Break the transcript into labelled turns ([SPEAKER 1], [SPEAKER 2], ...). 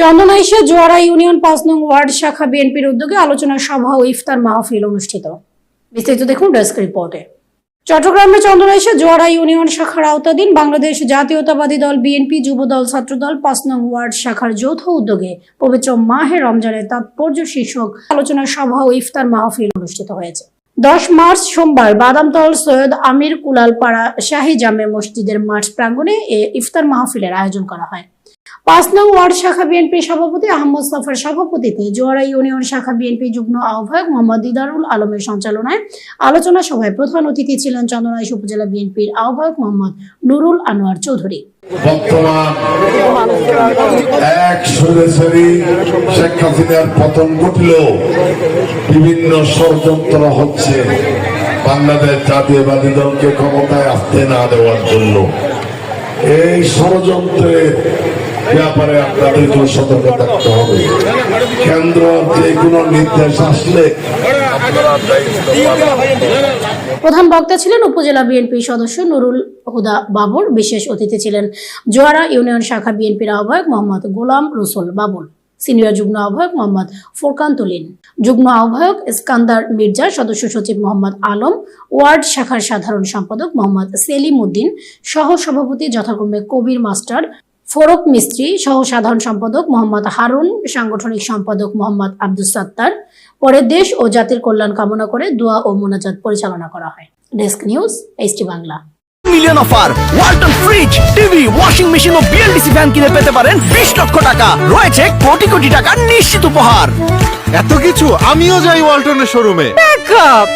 [SPEAKER 1] চন্দনাইশে Joara union পাঁচ নং word শাখা বিএনপির উদ্যোগে আলোচনা সভা ও ইফতার মাহফিল অনুষ্ঠিত। বিস্তারিত দেখুন ডেস্ক রিপোর্টে। চট্টগ্রামে চন্দনাইশে জোয়ারা ইউনিয়ন শাখার আওতাধীন বাংলাদেশ জাতীয়তাবাদী দল বিএনপি যুবদল ছাত্রদল পাঁচ নং ওয়ার্ড শাখার যৌথ উদ্যোগে পবিত্র মাহে রমজানের তাৎপর্য শীর্ষক আলোচনা সভা ও ইফতার মাহফিল অনুষ্ঠিত হয়েছে। দশ মার্চ সোমবার বাদামতল সৈয়দ আমির কুলালপাড়া শাহী জামে মসজিদের মাঠ প্রাঙ্গণে এ ইফতার মাহফিলের আয়োজন করা হয়। পাঁচ নং ওয়ার্ড শাখা বিএনপি সভাপতি আহমদ সাফার সভাপতিতে জোয়ারা ইউনিয়ন শাখা বিএনপি যুগ্ম আহ্বায়ক মোহাম্মদ দিদারুল আলমের সঞ্চালনায় আলোচনা সভায় প্রধান অতিথি ছিলেন চন্দনাইশ উপজেলা বিএনপির আহ্বায়ক মোহাম্মদ নুরুল আনোয়ার চৌধুরী।
[SPEAKER 2] ষড়যন্ত্রের ব্যাপারে আপনাদেরকে সতর্ক থাকতে হবে কেন্দ্র যে কোনো নির্দেশ আসলে।
[SPEAKER 1] প্রধান বক্তা ছিলেন উপজেলা বিএনপি সদস্য নুরুল হুদা বাবুর বিশেষ অতিথি ছিলেন জোয়ারা ইউনিয়ন শাখা বিএনপির আহ্বায়ক মোহাম্মদ গোলাম রসুল বাবুল, সিনিয়র যুগ্ম আহ্বায়ক মোহাম্মদ ফোরকান তুলিন, যুগ্ম আহ্বায়ক ইস্কান্দার মির্জা, সদস্য সচিব মোহাম্মদ আলম, ওয়ার্ড শাখার সাধারণ সম্পাদক মোহাম্মদ সেলিম উদ্দিন সহ সভাপতি যথাক্রমে কবির মাস্টার ফোরক মিস্ত্রি সহ সাধারণ সম্পাদক মোহাম্মদ হারুন সাংগঠনিক সম্পাদক মোহাম্মদ আব্দুল সাত্তার। পরে দেশ ও জাতির কল্যাণ কামনা করে দোয়া ও মোনাজাত পরিচালনা করা হয়। Desk news HT Bangla.
[SPEAKER 3] Million offer Walton fridge TV washing machine ও বিএলডিসি ফ্যান কিনে পেতে পারেন বিশ লক্ষ টাকা। রয়েছে কোটি কোটি টাকার নিশ্চিত উপহার।
[SPEAKER 4] এত কিছু আমিও যাই ওয়ালটনের শোরুমে
[SPEAKER 5] ব্যাকআপ